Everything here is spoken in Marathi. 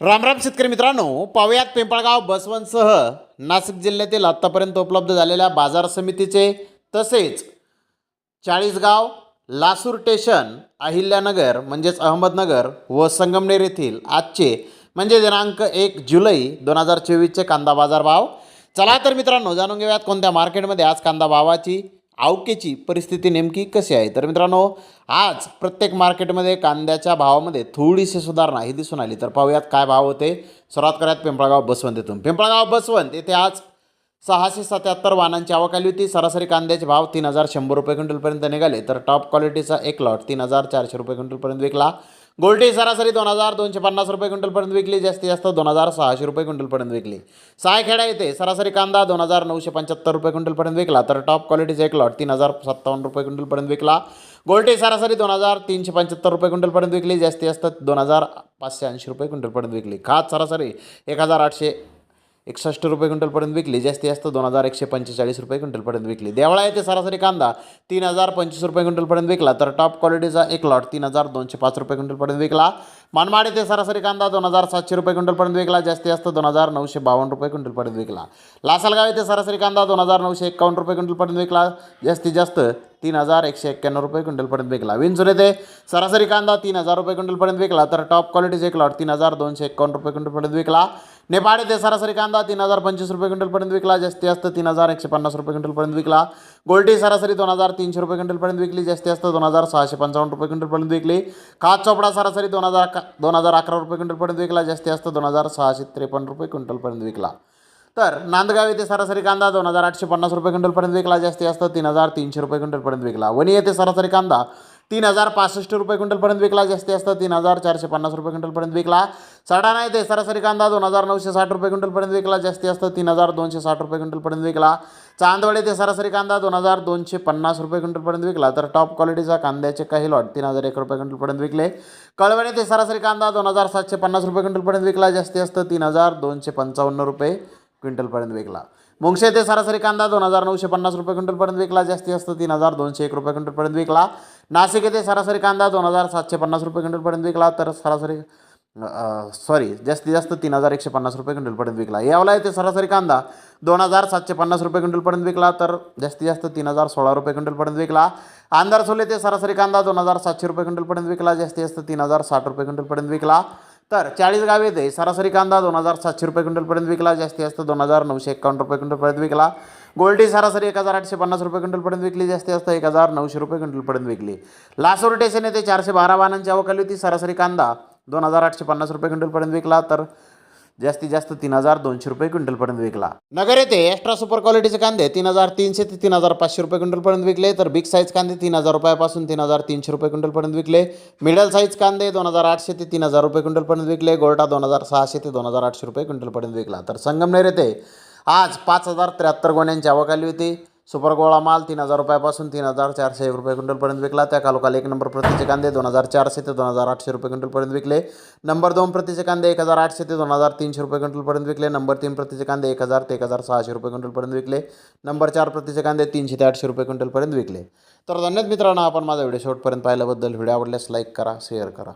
रामराम शेतकरी मित्रांनो पाहुयात पिंपळगाव बसवंतसह नाशिक जिल्ह्यातील आत्तापर्यंत उपलब्ध झालेल्या बाजार समितीचे तसेच चाळीसगाव लासूर स्टेशन अहिल्यानगर म्हणजेच अहमदनगर व संगमनेर येथील आजचे म्हणजे दिनांक एक जुलै दोन हजार चोवीसचे कांदा बाजार भाव. चला तर मित्रांनो जाणून घेऊयात कोणत्या मार्केटमध्ये आज कांदा भावाची आवकेची परिस्थिती नेमकी कशी आहे? तर मित्रांनो आज प्रत्येक मार्केटमध्ये कांद्याच्या भावामध्ये थोडीशी सुधारणा ही दिसून आली. तर पाहूयात काय भाव होते. सुरुवात करूयात पिंपळगाव बसवंत येथून पिंपळगाव बसवंत येथे आज सहाशे सत्याहत्तर वाहनांची आवक आली होती. सरासरी कांद्याचे भाव तीन हजार शंभर रुपये क्विंटलपर्यंत निघाले. तर टॉप क्वालिटीचा एक लॉट तीन हजार चारशे रुपये क्विंटलपर्यंत विकला. गोल्टी सरासरी दोन हजार दोनशे पन्नास रुपये क्विंटलपर्यंत विकली जास्तीत जास्त दोन हजार सहाशे रुपये क्विंटलपर्यंत विकली. सायखेडा येथे सरासरी कांदा दोन हजार नऊशे पंच्याहत्तर रुपये क्विंटलपर्यंत विकला तर टॉप क्वालिटीचा एक लॉट तीन हजार सत्तावन्न रुपये क्विंटलपर्यंत विकला. गोल्टी सरासरी दोन हजार तीनशे पंच्याहत्तर रुपये क्विंटलपर्यंत विकली जास्तीत जास्त दोन हजार पाचशे ऐंशी रुपये क्विंटलपर्यंत विकली. खात सरासरी एक हजार आठशे एकसष्ट रुपये क्विंटलपर्यंत विकली जास्ती जास्त दोन हजार एकशे पंचेचाळीस रुपये क्विंटलपर्यंत विकली देवळा येथे सरासरी कांदा तीन हजार पंचवीस रुपये क्विंटलपर्यंत विकला तर टॉप क्वालिटीचा एक लॉट तीन हजार दोनशे पाच रुपये क्विंटलपर्यंत विकला मनमाड येथे सरासरी कांदा दोन हजार सातशे रुपये क्विंटलपर्यंत विकला जास्तीत जास्त दोन हजार नऊशे बावन्न रुपये क्विंटलपर्यंत विकला लासलगाव येथे सरासरी कांदा दोन हजार नऊशे एक्कावन्न रुपये क्विंटलपर्यंत विकला जास्तीत जास्त तीन हजार एकशे एक्क्याण्णव रुपये क्विंटलपर्यंत विकला विंचूर येथे सरासरी कांदा तीन हजार रुपये क्विंटलपर्यंत विकला तर टॉप क्वालिटीचा एक लॉट तीन हजार दोनशे एक्कावन्न रुपये क्विंटलपर्यंत विकला नेपाळ येथे सरासरी कांदा तीन हजार पंचवीस रुपये क्विंटलपर्यंत विकला जास्ती जास्त तीन हजार एकशे पन्नास रुपये क्विंटलपर्यंत विकला. गोल्टी सरासरी दोन हजार तीनशे रुपये क्विंटलपर्यंत विकली जास्ती जास्त दोन हजार सहाशे पंचावन्न रुपये क्विंटलपर्यंत विकली. खात चोपडा सरासरी दोन हजार दोन हजार अकरा रुपये क्विंटलपर्यंत विकला जास्ती जास्त दोन हजार सहाशे त्रेपन्न रुपये क्विंटलपर्यंत विकला. तर नांदगाव येथे सरासरी कांदा दोन हजार आठशे पन्नास रुपये क्विंटलपर्यंत विकला जास्ती जास्त तीन हजार तीनशे रुपये क्विंटलपर्यंत विकला. वणी येथे सरासरी कांदा तीन हजार पासष्ट रुपये क्विंटलपर्यंत विकला जास्ती जास्त तीन हजार चारशे पन्नास रुपये क्विंटलपर्यंत विकला. सडाणा येथे सरासरी कांदा दोन हजार नऊशे साठ रुपये क्विंटलपर्यंत विकला जास्ती असतं तीन हजार दोनशे साठ रुपये क्विंटलपर्यंत विकला. चांदवड येथे सरासरी कांदा दोन हजार दोनशे पन्नास रुपये क्विंटलपर्यंत विकला. तर टॉप क्वालिटीचा कांद्याचे काही लॉट तीन हजार एक रुपये क्विंटलपर्यंत विकले. कळवण येथे सरासरी कांदा दोन हजार सातशे पन्नास रुपये क्विंटलपर्यंत विकला जास्ती असतं तीन हजार दोनशे पंचावन्न रुपये क्विंटलपर्यंत विकला. मुंगशे येथे सरासरी कांदा दोन हजार नऊशे पन्नास रुपये क्विंटलपर्यंत विकला. जास्ती जास्त तीन हजार दोनशे एक रुपये क्विंटलपर्यंत विकला. नाशिक येथे सरासरी कांदा दोन हजार सातशे पन्नास रुपये क्विंटलपर्यंत विकला. तर सरासरी सॉरी जास्तीत जास्त तीन हजार एकशे पन्नास रुपये क्विंटलपर्यंत विकला. यावला येथे सरासरी कांदा दोन हजार सातशे पन्नास रुपये क्विंटलपर्यंत विकला. तर जास्तीत जास्त तीन हजार सोळा रुपये क्विंटलपर्यंत विकला. आंधारसोल येथे सरासरी कांदा दोन हजार सातशे रुपये क्विंटलपर्यंत विकला. जास्तीत जास्त तीन हजार साठ रुपये क्विंटलपर्यंत विकला. तर चाळीस गावे येथे सरासरी कांदा दोन हजार सातशे रुपये क्विंटलपर्यंत विकला जास्तीत जास्त दोन हजार नऊशे एकावन्न रुपये क्विंटलपर्यंत विकला. गोल्डी सरासरी एक हजार आठशे पन्नास रुपये क्विंटलपर्यंत विकली जास्तीत जास्त एक हजार नऊशे रुपये क्विंटलपर्यंत विकली. लासूर स्टेशन येथे चारशे बारा वाहनांची अवकाली होती. सरासरी कांदा दोन हजार आठशे पन्नास रुपये क्विंटलपर्यंत विकला तर जास्तीत जास्त तीन हजार दोनशे रुपये क्विंटलपर्यंत विकला. नगर येथे एक्स्ट्रा सुपर क्वालिटीचे कांदे तीन हजार तीनशे ते तीन हजार पाचशे रुपये क्विंटलपर्यंत विकले. तर बिग साईज कांदे तीन हजार रुपयापासून तीन हजार तीनशे रुपये क्विंटलपर्यंत विकले. मिडल साईज कांदे दोन हजार आठशे ते तीन हजार रुपये क्विंटलपर्यंत विकले. गोल्टा दोन हजार सहाशे ते दोन हजार आठशे रुपये क्विंटलपर्यंत विकला. तर संगमनेर येथे आज पाच हजार त्र्याहत्तर गोण्यांची आवक आली होती. सुपर गोळा माल तीन हजार रुपयापासून तीन हजार चारशे एक रुपये क्विंटलपर्यंत विकला. त्या कालोखाल एक नंबर प्रतीचे कांदे दोन हजार चारशे ते दोन हजार आठशे रुपये क्विंटलपर्यंत विकले. नंबर दोन प्रतीचे कांदे एक हजार आठशे ते दोन हजार तीनशे रुपये क्विंटलपर्यंत विकले. नंबर तीन प्रतीचे कांदे एक हजार ते एक हजार सहाशे रुपये क्विंटलपर्यंत विकले. नंबर चार प्रतीचे कांदे तीनशे ते आठशे रुपये क्विंटलपर्यंत विकले. तर धन्यवाद मित्रांनो आपण माझा व्हिडिओ शेवटपर्यंत पाहिल्याबद्दल. व्हिडिओ आवडल्यास लाईक करा शेअर करा.